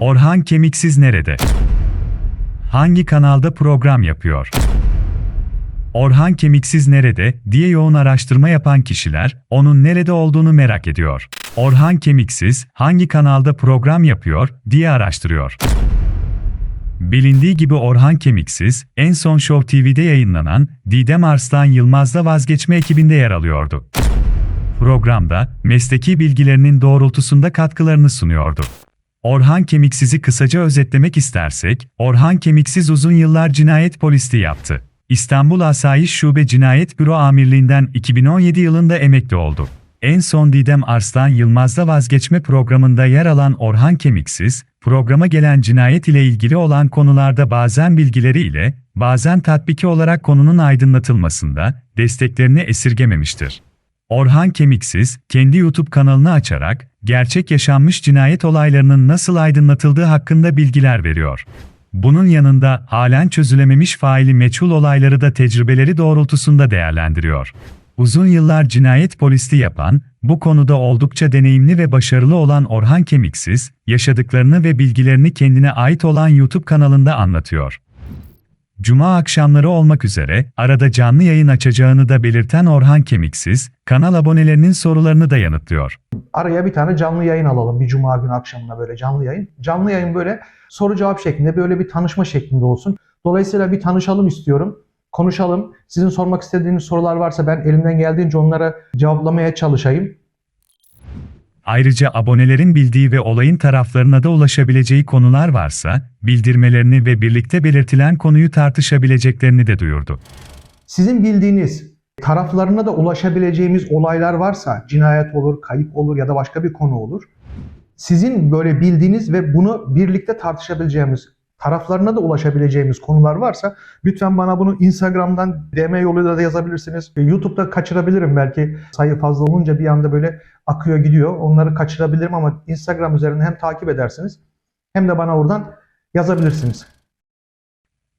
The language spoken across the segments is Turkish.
Orhan Kemiksiz nerede? Hangi kanalda program yapıyor? Orhan Kemiksiz nerede diye yoğun araştırma yapan kişiler onun nerede olduğunu merak ediyor. Orhan Kemiksiz hangi kanalda program yapıyor diye araştırıyor. Bilindiği gibi Orhan Kemiksiz, en son Show TV'de yayınlanan Didem Arslan Yılmaz'da vazgeçme ekibinde yer alıyordu. Programda, mesleki bilgilerinin doğrultusunda katkılarını sunuyordu. Orhan Kemiksiz'i kısaca özetlemek istersek, Orhan Kemiksiz uzun yıllar cinayet polisliği yaptı. İstanbul Asayiş Şube Cinayet Büro Amirliğinden 2017 yılında emekli oldu. En son Didem Arslan Yılmaz'da vazgeçme programında yer alan Orhan Kemiksiz, programa gelen cinayet ile ilgili olan konularda bazen bilgileriyle, bazen tatbiki olarak konunun aydınlatılmasında desteklerini esirgememiştir. Orhan Kemiksiz, kendi YouTube kanalını açarak, gerçek yaşanmış cinayet olaylarının nasıl aydınlatıldığı hakkında bilgiler veriyor. Bunun yanında halen çözülememiş faili meçhul olayları da tecrübeleri doğrultusunda değerlendiriyor. Uzun yıllar cinayet polisliği yapan, bu konuda oldukça deneyimli ve başarılı olan Orhan Kemiksiz, yaşadıklarını ve bilgilerini kendine ait olan YouTube kanalında anlatıyor. Cuma akşamları olmak üzere arada canlı yayın açacağını da belirten Orhan Kemiksiz, kanal abonelerinin sorularını da yanıtlıyor. Araya bir tane canlı yayın alalım bir cuma günü akşamına böyle canlı yayın. Canlı yayın böyle soru cevap şeklinde böyle bir tanışma şeklinde olsun. Dolayısıyla bir tanışalım istiyorum. Konuşalım. Sizin sormak istediğiniz sorular varsa ben elimden geldiğince onlara cevaplamaya çalışayım. Ayrıca abonelerin bildiği ve olayın taraflarına da ulaşabileceği konular varsa, bildirmelerini ve birlikte belirtilen konuyu tartışabileceklerini de duyurdu. Sizin bildiğiniz taraflarına da ulaşabileceğimiz olaylar varsa cinayet olur, kayıp olur ya da başka bir konu olur. Sizin böyle bildiğiniz ve bunu birlikte tartışabileceğimiz taraflarına da ulaşabileceğimiz konular varsa lütfen bana bunu Instagram'dan DM yoluyla da yazabilirsiniz. YouTube'da kaçırabilirim belki sayı fazla olunca bir anda böyle akıyor gidiyor. Onları kaçırabilirim ama Instagram üzerinden hem takip edersiniz hem de bana oradan yazabilirsiniz.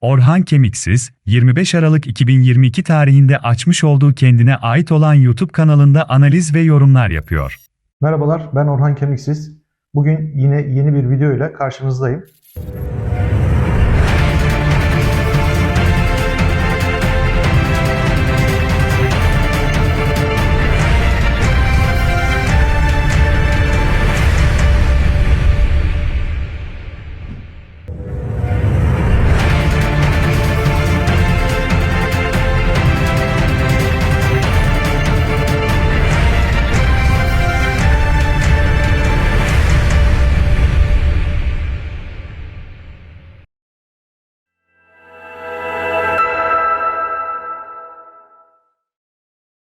Orhan Kemiksiz, 25 Aralık 2022 tarihinde açmış olduğu kendine ait olan YouTube kanalında analiz ve yorumlar yapıyor. Merhabalar ben Orhan Kemiksiz. Bugün yine yeni bir video ile karşınızdayım.